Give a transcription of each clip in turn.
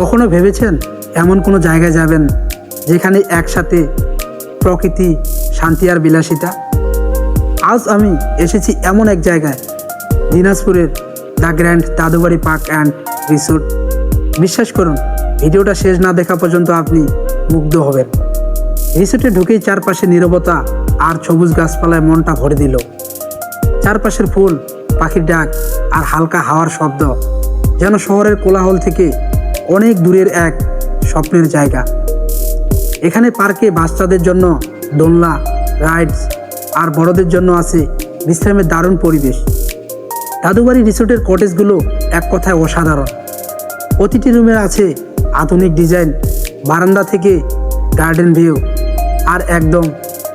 কখনো ভেবেছেন এমন কোনো জায়গায় যাবেন যেখানে একসাথে প্রকৃতি, শান্তি আর বিলাসিতা? আজ আমি এসেছি এমন এক জায়গায়, দিনাজপুরের the grand Dadubari park and resort. বিশ্বাস করুন, ভিডিওটা শেষ না দেখা পর্যন্ত আপনি মুগ্ধ হবেন। রিসোর্টে ঢুকেই চারপাশে নীরবতা আর সবুজ গাছপালায় মনটা ভরে দিল। চারপাশের ফুল, পাখির ডাক আর হালকা হাওয়ার শব্দ যেন শহরের কোলাহল থেকে অনেক দূরের এক স্বপ্নের জায়গা। এখানে পার্কে বাচ্চাদের জন্য দোলনা, রাইডস আর বড়দের জন্য আছে বিশ্রামের দারুণ পরিবেশ। দাদুবাড়ি রিসোর্টের কটেজগুলো এক কথায় অসাধারণ। প্রতিটি রুমের আছে আধুনিক ডিজাইন, বারান্দা থেকে গার্ডেন ভিউ আর একদম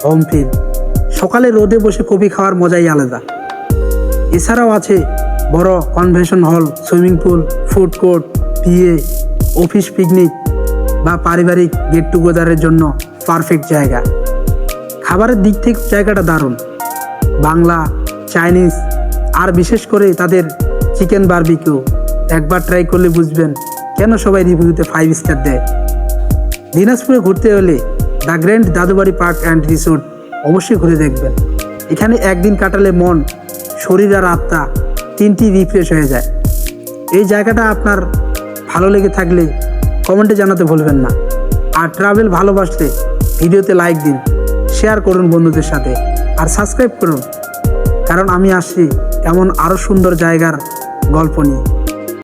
হোম ফিল সকালে রোদে বসে কফি খাওয়ার মজাই আলাদা। এছাড়াও আছে বড় convention hall swimming pool food court বিয়ে অফিস পিকনিক বা পারিবারিক গেট টুগেদারের জন্য পারফেক্ট জায়গা। খাবারের দিক থেকে জায়গাটা দারুণ। বাংলা, চাইনিজ, আর বিশেষ করে তাদের চিকেন বারবিকিউ। একবার ট্রাই করলে বুঝবেন কেন সবাই রিভিউতে ফাইভ স্টার দেয়। দিনাজপুরে ঘুরতে হলে the grand Dadubari park and resort অবশ্যই ঘুরে দেখবেন। এখানে একদিন কাটালে মন, শরীর আর আত্মা তিনটি রিফ্রেশ হয়ে যায়। এই জায়গাটা আপনার ভালো লেগে থাকলে কমেন্টে জানাতে ভুলবেন না। আর ট্রাভেল ভালোবাসলে ভিডিওতে লাইক দিন শেয়ার করুন বন্ধুদের সাথে, আর সাবস্ক্রাইব করুন। কারণ আমি আসছি এমন আরও সুন্দর জায়গার গল্প নিয়ে।